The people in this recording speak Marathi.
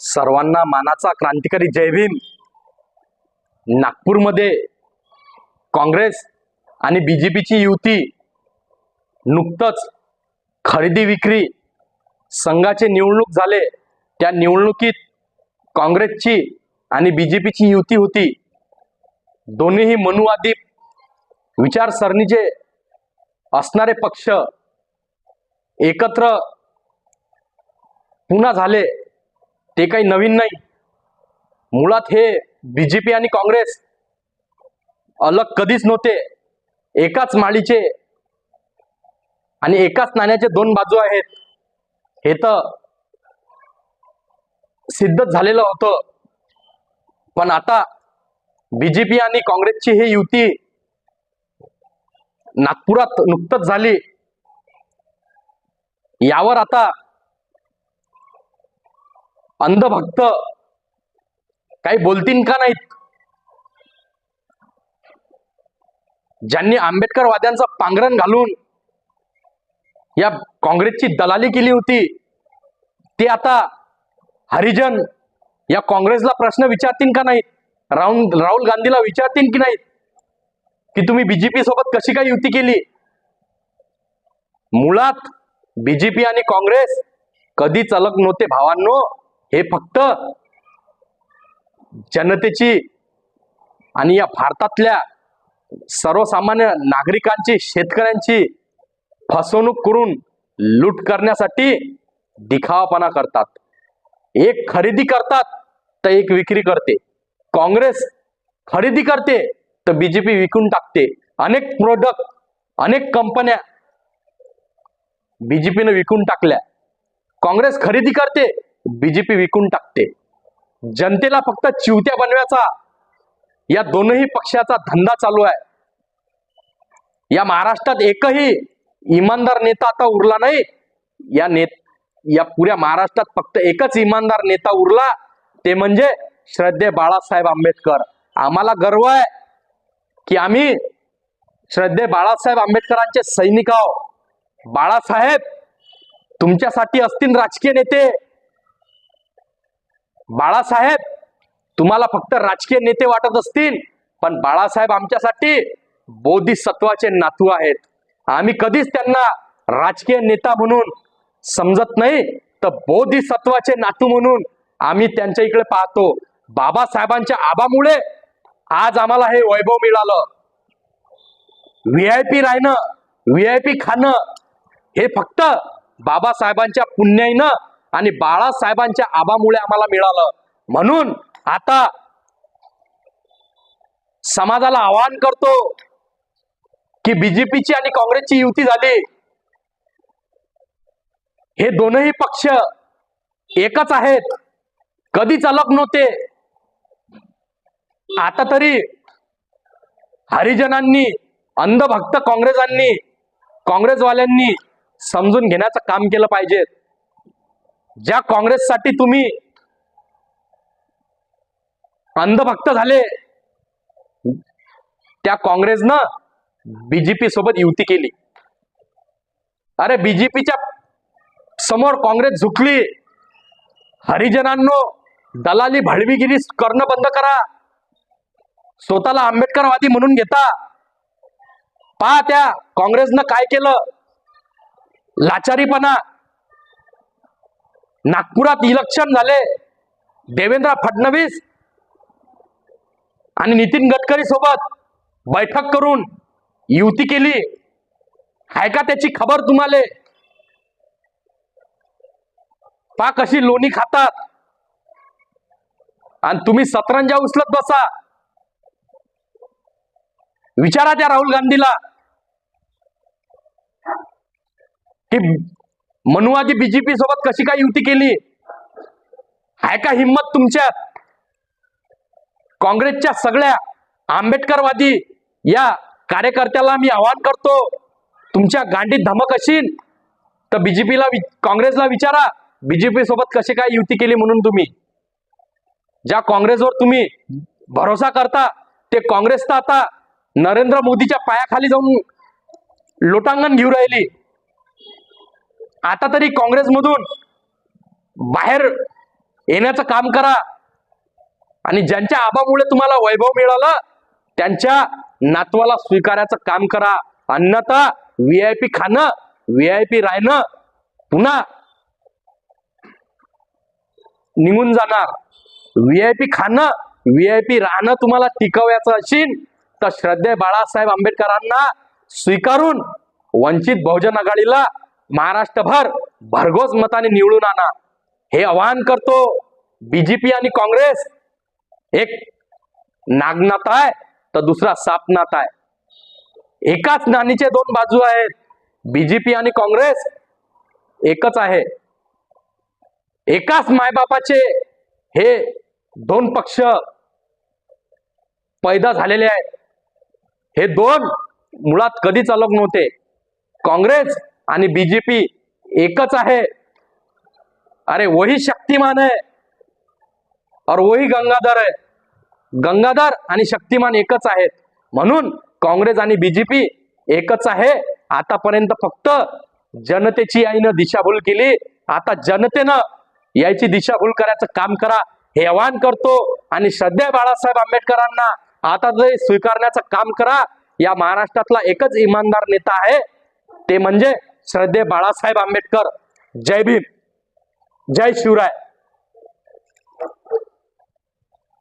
सर्वांना मानाचा क्रांतिकारी जयभीम नागपूरमध्ये काँग्रेस आणि बी जे पीची युती नुकतंच खरेदी विक्री संघाचे निवडणूक झाले. त्या निवडणुकीत काँग्रेसची आणि बी जे पीची युती होती. दोन्हीही मनुवादी विचारसरणीचे असणारे पक्ष एकत्र पुन्हा झाले. ते काही नवीन नाही. मुळात हे बीजेपी आणि काँग्रेस अलग कधीच नव्हते. एकाच माळीचे आणि एकाच नाण्याचे दोन बाजू आहेत. हे तर सिद्धच झालेलं होतं. पण आता बीजेपी आणि काँग्रेसची ही युती नागपुरात नुकतंच झाली. यावर आता अंधभक्त. काही बोलतीन का नाहीत? ज्यांनी आंबेडकरवाद्यांचं पांघरण घालून या काँग्रेसची दलाली केली होती ते आता हरिजन या काँग्रेसला प्रश्न विचारतील का नाहीत? राहुल राहुल गांधीला विचारतील की नाहीत? की तुम्ही बीजेपी सोबत कशी काय युती केली? मुळात बीजेपी आणि काँग्रेस कधीच अलग नव्हते भावांनो. हे फक्त जनतेची आणि या भारतातल्या सर्वसामान्य नागरिकांची शेतकऱ्यांची फसवणूक करून लूट करण्यासाठी दिखावापणा करतात. एक खरेदी करतात तर एक विक्री करते. काँग्रेस खरेदी करते तर बीजेपी विकून टाकते. अनेक प्रोडक्ट अनेक कंपन्या बीजेपीनं विकून टाकल्या. काँग्रेस खरेदी करते बीजेपी विकून टाकते. जनतेला फक्त चिवत्या बनवायचा या दोनही पक्षाचा धंदा चालू आहे. या महाराष्ट्रात एकही इमानदार नेता आता उरला नाही. या नेत या पुऱ्या महाराष्ट्रात फक्त एकच इमानदार नेता उरला ते म्हणजे श्रद्धे बाळासाहेब आंबेडकर. आम्हाला गर्व आहे की आम्ही श्रद्धे बाळासाहेब आंबेडकरांचे सैनिक आहो बाळासाहेब तुमच्यासाठी असतील राजकीय नेते. बाळासाहेब तुम्हाला फक्त राजकीय नेते वाटत असतील पण बाळासाहेब आमच्यासाठी बोधिसत्वाचे नातू आहेत. आम्ही कधीच त्यांना राजकीय नेता म्हणून समजत नाही तर बोधिसत्वाचे नातू म्हणून आम्ही त्यांच्या इकडे पाहतो. बाबासाहेबांच्या आबामुळे आज आम्हाला हे वैभव मिळालं. व्ही आय पी राहणं व्ही आय पी खाणं हे फक्त बाबासाहेबांच्या पुण्याईनं आणि बाळासाहेबांच्या आबामुळे आम्हाला मिळालं. म्हणून आता समाजाला आवाहन करतो की बीजेपीची आणि काँग्रेसची युती झाली. हे दोनही पक्ष एकच आहेत. कधीच अलग नव्हते. आता तरी हरिजनांनी अंधभक्त काँग्रेसांनी काँग्रेसवाल्यांनी समजून घेण्याचं काम केलं पाहिजे. ज्या काँग्रेससाठी तुम्ही अंधभक्त झाले त्या काँग्रेसनं बीजेपी सोबत युती केली. अरे बीजेपीच्या समोर काँग्रेस झुकली. हरिजनांनो दलाली भडवीगिरी करणं बंद करा. स्वतःला आंबेडकरवादी म्हणून घेता. पहा त्या काँग्रेसनं काय केलं? लाचारीपणा. नागपुरात इलेक्शन झाले. देवेंद्र फडणवीस आणि नितीन गडकरी सोबत बैठक करून युती केली. आहे का त्याची खबर तुम्हाला? पा कशी लोणी खातात. आणि तुम्ही सतरंजा उचलत बसा. विचारा त्या राहुल गांधीला. की मनुआजी बीजेपी सोबत कशी काय युती केली? आहे का हिंमत तुमच्यात काँग्रेसच्या सगळ्या आंबेडकरवादी या कार्यकर्त्याला मी आवाहन करतो तुमच्या गांडीत धमक असेल तर बीजेपीला काँग्रेसला विचारा. बीजेपी सोबत कशी काय युती केली म्हणून तुम्ही? ज्या काँग्रेसवर तुम्ही भरोसा करता ते काँग्रेस तर आता नरेंद्र मोदीच्या पायाखाली जाऊन लोटांगण घेऊ राहिली. आता तरी काँग्रेसमधून बाहेर येण्याचं काम करा. आणि ज्यांच्या आबामुळे तुम्हाला वैभव मिळालं त्यांच्या नातवाला स्वीकारायचं काम करा. अन्यथा व्ही आय पी खाणं व्ही आय पी राहणं पुन्हा निघून जाणार. व्ही आय पी खाणं व्ही आय पी राहणं तुम्हाला टिकवायचं असेल तर श्रद्धे बाळासाहेब आंबेडकरांना स्वीकारून वंचित बहुजन आघाडीला महाराष्ट्रभर भरघोस मताने निवडून आणा. हे आवाहन करतो बीजेपी आणि काँग्रेस. एक नागनाथ आहे तर दुसरा सापनाथ आहे. एकाच नाणीचे दोन बाजू आहेत. बीजेपी आणि काँग्रेस एकच आहे. एकाच मायबापाचे हे दोन पक्ष पैदा झालेले आहेत. हे दोन मुळात कधीच अलग नव्हते. काँग्रेस आणि बीजेपी एकच आहे. अरे वही शक्तिमान आहे. और वही गंगाधर आहे. गंगाधर आणि शक्तिमान एकच आहेत. म्हणून काँग्रेस आणि बीजेपी एकच आहे. आतापर्यंत फक्त जनतेची आईनं दिशाभूल केली. आता जनतेनं याची दिशाभूल करायचं काम करा हे आवाहन करतो. आणि सध्या बाळासाहेब आंबेडकरांना आता जे स्वीकारण्याचं काम करा या महाराष्ट्रातला एकच इमानदार नेता आहे. ते म्हणजे श्रद्धे बाळासाहेब आंबेडकर. जय भीम. जय शिवराय.